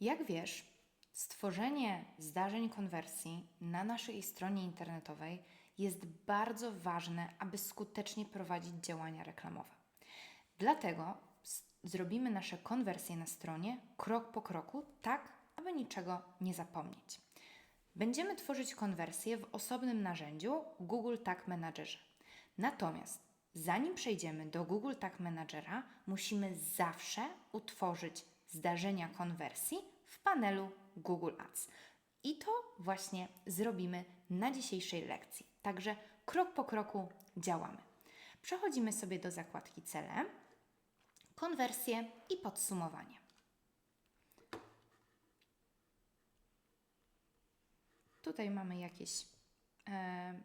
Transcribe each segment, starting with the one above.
Jak wiesz, stworzenie zdarzeń konwersji na naszej stronie internetowej jest bardzo ważne, aby skutecznie prowadzić działania reklamowe. Dlatego zrobimy nasze konwersje na stronie krok po kroku, tak aby niczego nie zapomnieć. Będziemy tworzyć konwersję w osobnym narzędziu Google Tag Managerze. Natomiast zanim przejdziemy do Google Tag Managera, musimy zawsze utworzyć zdarzenia konwersji w panelu Google Ads. I to właśnie zrobimy na dzisiejszej lekcji. Także krok po kroku działamy. Przechodzimy sobie do zakładki cele, konwersje i podsumowanie. Tutaj mamy jakieś e,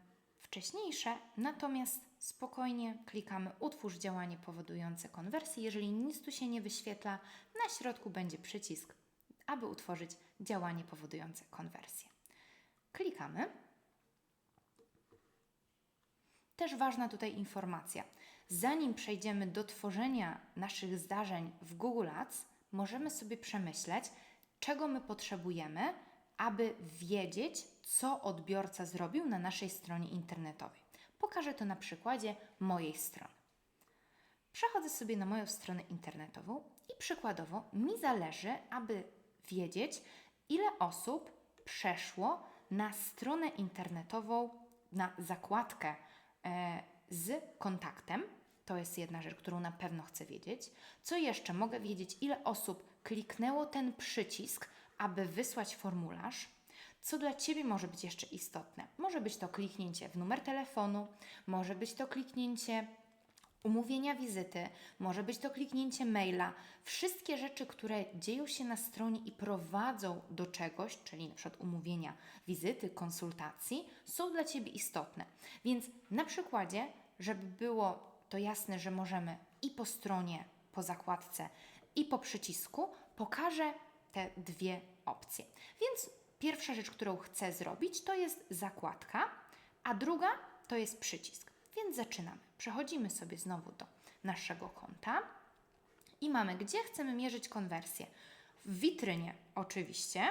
wcześniejsze, natomiast spokojnie klikamy utwórz działanie powodujące konwersję. Jeżeli nic tu się nie wyświetla, na środku będzie przycisk, aby utworzyć działanie powodujące konwersję. Klikamy. Też ważna tutaj informacja. Zanim przejdziemy do tworzenia naszych zdarzeń w Google Ads, możemy sobie przemyśleć, czego my potrzebujemy, aby wiedzieć, co odbiorca zrobił na naszej stronie internetowej. Pokażę to na przykładzie mojej strony. Przechodzę sobie na moją stronę internetową i przykładowo mi zależy, aby wiedzieć, ile osób przeszło na stronę internetową, na zakładkę e, z kontaktem. To jest jedna rzecz, którą na pewno chcę wiedzieć. Co jeszcze? Mogę wiedzieć, ile osób kliknęło ten przycisk, aby wysłać formularz. Co dla Ciebie może być jeszcze istotne? Może być to kliknięcie w numer telefonu, może być to kliknięcie umówienia wizyty, może być to kliknięcie maila. Wszystkie rzeczy, które dzieją się na stronie i prowadzą do czegoś, czyli na przykład umówienia wizyty, konsultacji, są dla Ciebie istotne. Więc na przykładzie, żeby było to jasne, że możemy i po stronie, po zakładce, i po przycisku, pokażę te dwie opcje. Więc pierwsza rzecz, którą chcę zrobić, to jest zakładka, a druga to jest przycisk. Więc zaczynamy. Przechodzimy sobie znowu do naszego konta i mamy, gdzie chcemy mierzyć konwersję. W witrynie oczywiście.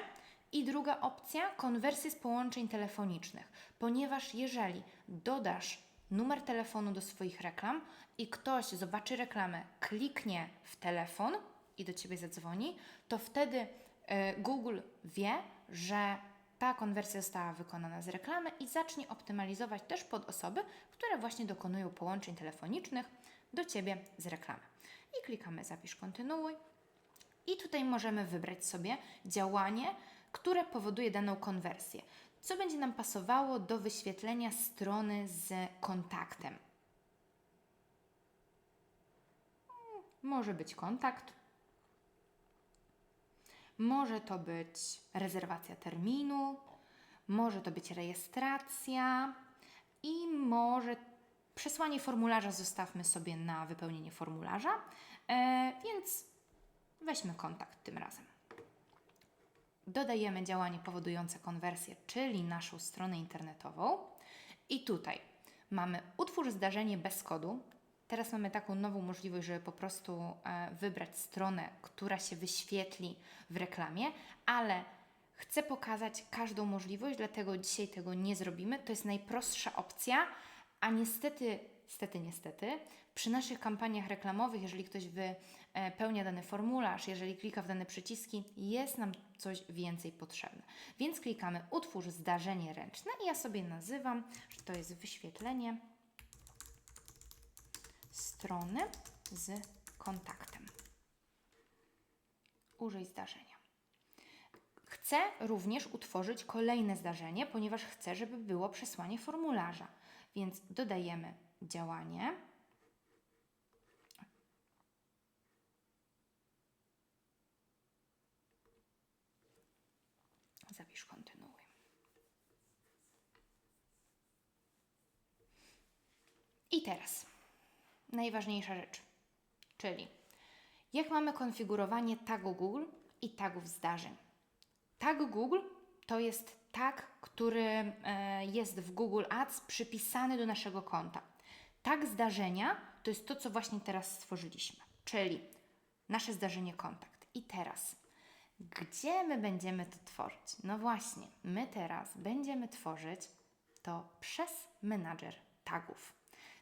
I druga opcja, konwersje z połączeń telefonicznych, ponieważ jeżeli dodasz numer telefonu do swoich reklam i ktoś zobaczy reklamę, kliknie w telefon i do Ciebie zadzwoni, to wtedy Google wie, że ta konwersja została wykonana z reklamy i zacznie optymalizować też pod osoby, które właśnie dokonują połączeń telefonicznych do Ciebie z reklamy. I klikamy zapisz kontynuuj. I tutaj możemy wybrać sobie działanie, które powoduje daną konwersję. Co będzie nam pasowało do wyświetlenia strony z kontaktem? Hmm, Może być kontakt, może to być rezerwacja terminu, może to być rejestracja i może przesłanie formularza zostawmy sobie na wypełnienie formularza, e, więc weźmy kontakt tym razem. Dodajemy działanie powodujące konwersję, czyli naszą stronę internetową. I tutaj mamy utwórz zdarzenie bez kodu. Teraz mamy taką nową możliwość, żeby po prostu e, wybrać stronę, która się wyświetli w reklamie, ale chcę pokazać każdą możliwość, dlatego dzisiaj tego nie zrobimy. To jest najprostsza opcja, a niestety, niestety, niestety, przy naszych kampaniach reklamowych, jeżeli ktoś wypełnia dany formularz, jeżeli klika w dane przyciski, jest nam coś więcej potrzebne. Więc klikamy utwórz zdarzenie ręczne i ja sobie nazywam, że to jest wyświetlenie strony z kontaktem. Użyj zdarzenia. Chcę również utworzyć kolejne zdarzenie, ponieważ chcę, żeby było przesłanie formularza. Więc dodajemy działanie. Zapisz kontynuuj. I teraz najważniejsza rzecz, czyli jak mamy konfigurowanie tagu Google i tagów zdarzeń. Tag Google to jest tag, który e, jest w Google Ads przypisany do naszego konta. Tag zdarzenia to jest to, co właśnie teraz stworzyliśmy, czyli nasze zdarzenie kontakt. I teraz Gdzie my będziemy to tworzyć? No właśnie, my teraz będziemy tworzyć to przez menadżer tagów.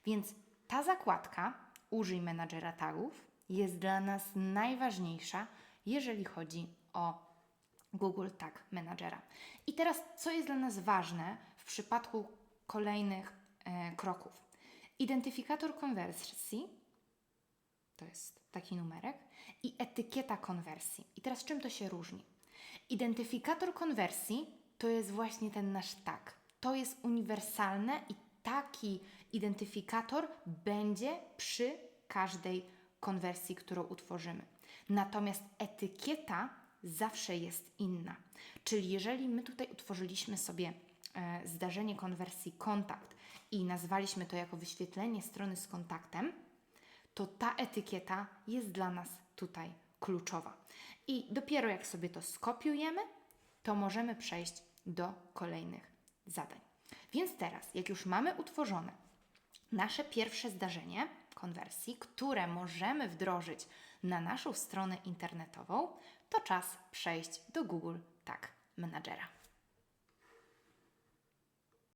Więc ta zakładka, użyj menadżera tagów, jest dla nas najważniejsza, jeżeli chodzi o Google Tag Managera. I teraz, co jest dla nas ważne w przypadku kolejnych e, kroków? Identyfikator konwersji, to jest taki numerek, i etykieta konwersji. I teraz czym to się różni? Identyfikator konwersji to jest właśnie ten nasz tag. To jest uniwersalne i taki identyfikator będzie przy każdej konwersji, którą utworzymy. Natomiast etykieta zawsze jest inna. Czyli jeżeli my tutaj utworzyliśmy sobie e, zdarzenie konwersji kontakt i nazwaliśmy to jako wyświetlenie strony z kontaktem, to ta etykieta jest dla nas tutaj kluczowa. I dopiero jak sobie to skopiujemy, to możemy przejść do kolejnych zadań. Więc teraz, jak już mamy utworzone nasze pierwsze zdarzenie konwersji, które możemy wdrożyć na naszą stronę internetową, to czas przejść do Google Tag Managera.